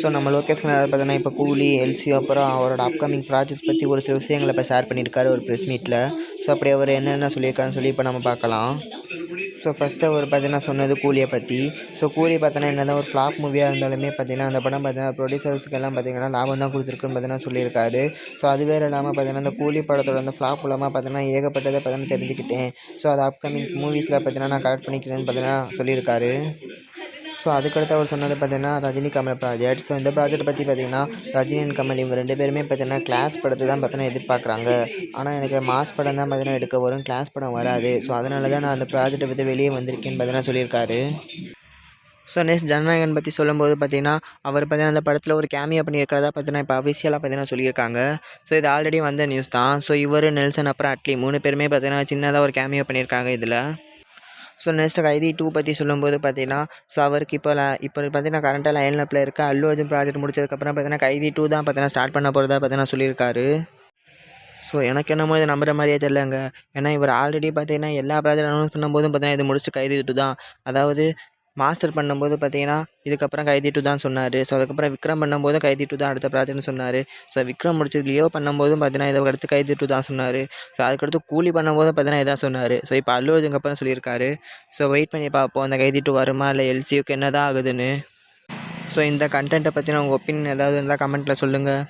So நம்ம லோகேஷ் கனகராஜ் பார்த்தோன்னா இப்போ கூலி எல்சி அப்புறம் அவரோட அப்கமிங் ப்ராஜெக்ட் பற்றி ஒரு சில விஷயங்களை இப்போ ஷேர் பண்ணியிருக்காரு ஒரு ப்ரெஸ் மீட்டில் ஸோ அப்படி அவர் என்னென்ன சொல்லியிருக்காருன்னு சொல்லி இப்போ நம்ம பார்க்கலாம். ஸோ ஃபஸ்ட்டு அவர் பார்த்தீங்கன்னா சொன்னது கூலியை பற்றி ஸோ கூலி பார்த்தோன்னா என்ன தான் ஒரு ஃப்ளாப் மூவியாக இருந்தாலுமே பார்த்தீங்கன்னா அந்த படம் பார்த்தீங்கன்னா ப்ரொடியூசர்ஸ்க்கு எல்லாம் பார்த்தீங்கன்னா லாபம் தான் கொடுத்துருக்குன்னு பார்த்தீங்கன்னா சொல்லியிருக்காரு. ஸோ அது வேறு இல்லாமல் பார்த்தீங்கன்னா அந்த கூலி படத்தோட அந்த ஃப்ளாப் மூலமாக பார்த்தீங்கன்னா ஏகப்பட்டதை பார்த்தீங்கன்னா தெரிஞ்சுக்கிட்டேன். ஸோ அது அப்கமிங் மூவிஸில் பார்த்தீங்கன்னா நான் கரெக்ட் பண்ணிக்கிறேன்னு பார்த்தீங்கன்னா சொல்லியிருக்காரு. ஸோ அதுக்கடுத்து அவர் சொன்னது பார்த்தீங்கன்னா ரஜினி கமல் ப்ராஜெக்ட் ஸோ இந்த ப்ராஜெக்ட் பற்றி பார்த்தீங்கன்னா ரஜினி அண்ட் கமல் இவங்க ரெண்டு பேருமே பார்த்தீங்கன்னா கிளாஸ் படத்தை தான் பார்த்தீங்கன்னா எதிர்பார்க்குறாங்க. ஆனால் எனக்கு மாஸ் படம் தான் பார்த்தீங்கன்னா எடுக்க வரும். கிளாஸ் படம் வராது. ஸோ அதனால தான் நான் அந்த ப்ராஜெக்ட்டை பற்றி வெளியே வந்திருக்கேன்னு பார்த்தீங்கன்னா சொல்லியிருக்காரு. ஸோ நெக்ஸ்ட் ஜனநாயகன் பற்றி சொல்லும்போது பார்த்தீங்கன்னா அவர் பார்த்தீங்கன்னா அந்த படத்தில் ஒரு கேமியா பண்ணியிருக்கிறதா பார்த்தீங்கன்னா இப்போ அஃபிஷியலாக பார்த்தீங்கன்னா சொல்லியிருக்காங்க. ஸோ இது ஆல்ரெடி வந்த நியூஸ் தான். ஸோ இவர் நெல்சன் அப்புறம் அட்லி மூணு பேருமே பார்த்தீங்கன்னா சின்னதாக ஒரு கேமியா பண்ணியிருக்காங்க இதில். ஸோ நெக்ஸ்ட் கைதி டூ பற்றி சொல்லும்போது பார்த்தீங்கன்னா ஸோ அவருக்கு இப்போ இப்போ பார்த்தீங்கன்னா கரண்ட்டாக லைன் அப்பில் இருக்க அல்லு அர்ஜுன் ப்ராஜெக்ட் முடிச்சதுக்கப்புறம் பார்த்தீங்கன்னா கைதி டூ தான் பார்த்தீங்கன்னா ஸ்டார்ட் பண்ண போகிறதா பார்த்தீங்கன்னா சொல்லியிருக்காரு. ஸோ எனக்கு என்னமோ இதை நம்புற மாதிரியே தெரிலங்க ஏன்னா இவர் ஆல்ரெடி பார்த்தீங்கன்னா எல்லா ப்ராஜெக்ட் அனௌன்ஸ் பண்ணும்போதும் பார்த்தீங்கன்னா இது முடிச்சு கைதி டூ தான் அதாவது மாஸ்டர் பண்ணும்போது பார்த்தீங்கன்னா இதுக்கப்புறம் கைதி டூ தான் சொன்னார். ஸோ அதுக்கப்புறம் விக்ரம் பண்ணும்போதும் கைதி டூ தான் அடுத்த பிரார்த்தனை சொன்னார். ஸோ விக்ரம் முடிச்சது லியோ பண்ணும்போதும் பார்த்தீங்கன்னா இதை அடுத்து கைதி டூ தான் சொன்னார். ஸோ அதுக்கடுத்து கூலி பண்ணும்போதும் பார்த்தீங்கன்னா இதான் சொன்னார். ஸோ இப்போ அல்லு அர்ஜுனுக்கு அப்புறம் சொல்லியிருக்காரு. ஸோ வெயிட் பண்ணி பார்ப்போம். அந்த கைதி டூ வருமா இல்லை எல்சியூக்கு என்ன தான் ஆகுதுன்னு. ஸோ இந்த கண்டென்ட்டை பற்றின உங்கள் ஒப்பீனியன் ஏதாவது இருந்தால் கமெண்ட்டில் சொல்லுங்கள்